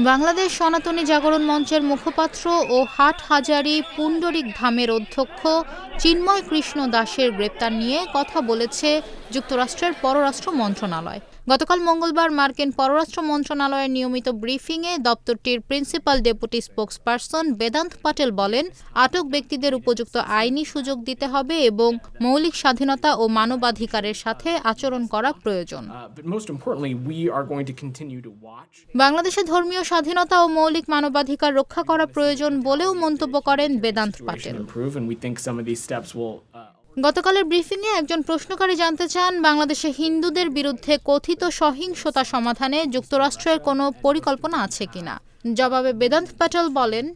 বাংলাদেশ সনাতনী জাগরণ মঞ্চের মুখপাত্র ও হাট হাজারি পুণ্ডরিক ধামের অধ্যক্ষ চিন্ময় কৃষ্ণ দাসের গ্রেপ্তার নিয়ে কথা বলেছে যুক্তরাষ্ট্রের পররাষ্ট্র মন্ত্রণালয় গতকাল মঙ্গলবার মার্কিন পররাষ্ট্র মন্ত্রণালয়ের নিয়মিত ব্রিফিংয়ে দপ্তরটির principal deputy spokesperson Vedant Patel বলেন আটক ব্যক্তিদের উপযুক্ত আইনি সুযোগ দিতে হবে এবং মৌলিক স্বাধীনতা ও মানবাধিকারের সাথে আচরণ করা প্রয়োজন Uh. বাংলাদেশে ধর্মীয় স্বাধীনতা ও মৌলিক মানবাধিকার রক্ষা করা প্রয়োজন বলেও মন্তব্য করেন বেদান্ত পাটেল. Uh, গতকালের ব্রিফিংয়ে একজন প্রশ্নকারী জানতে চান বাংলাদেশে হিন্দুদের বিরুদ্ধে কথিত সহিংসতা সমাধানে যুক্তরাষ্ট্রের কোনো পরিকল্পনা আছে কিনা জবাবে বেদান্ত পাটেল বলেন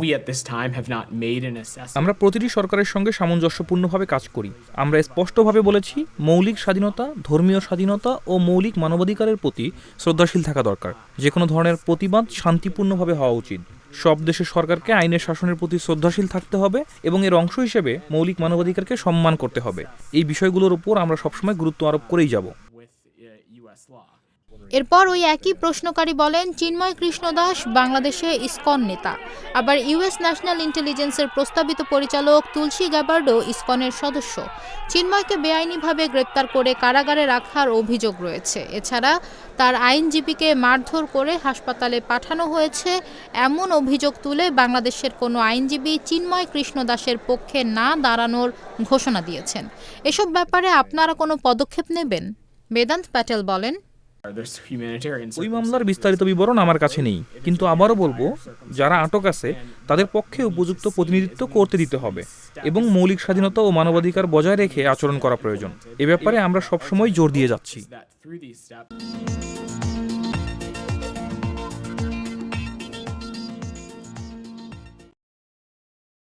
we at this time have not made an assessment. আমরা প্রতিটি সরকারের সঙ্গে সামঞ্জস্যপূর্ণভাবে কাজ করি। আমরা স্পষ্টভাবে বলেছি মৌলিক স্বাধীনতা ধর্মীয় স্বাধীনতা ও মৌলিক মানবাধিকারের প্রতি শ্রদ্ধাশীল থাকা দরকার। যে কোনো ধরনের প্রতিবাদ শান্তিপূর্ণভাবে হওয়া উচিত। সব দেশের সরকারকে আইনের শাসনের প্রতি শ্রদ্ধাশীল থাকতে হবে এবং এর অংশ হিসেবে মৌলিক মানবাধিকারকে সম্মান করতে হবে। এই বিষয়গুলোর উপর আমরা সবসময় গুরুত্ব আরোপ করেই যাব। এরপর ওই একই প্রশ্নকারী বলেন, চিন্ময় কৃষ্ণ দাস, বাংলাদেশে ইসকন নেতা। আবার ইউএস ন্যাশনাল ইন্টেলিজেন্সের প্রস্তাবিত পরিচালক তুলসী গ্যাবার্ডো ইসকনের সদস্য। চিন্ময়কে বেআইনিভাবে গ্রেপ্তার করে কারাগারে রাখার অভিযোগ রয়েছে। এছাড়া তার আইনজীবীকে মারধর করে হাসপাতালে পাঠানো হয়েছে। এমন অভিযোগ তুলে বাংলাদেশের কোনো আইনজীবী চিন্ময় কৃষ্ণ দাসের পক্ষে না দাঁড়ানোর ঘোষণা দিয়েছেন। এসব ব্যাপারে আপনারা কোনো পদক্ষেপ নেবেন? বেদান্ত প্যাটেল বলেন. ওই মামলার বিস্তারিত বিবরণ আমার কাছে নেই। কিন্তু আবারও বলব, যারা আটক আছে, তাদের পক্ষে উপযুক্ত প্রতিনিধিত্ব করতে দিতে হবে এবং মৌলিক স্বাধীনতা ও মানবাধিকার বজায় রেখে আচরণ করা প্রয়োজন। এ ব্যাপারে আমরা সবসময় জোর দিয়ে যাচ্ছি।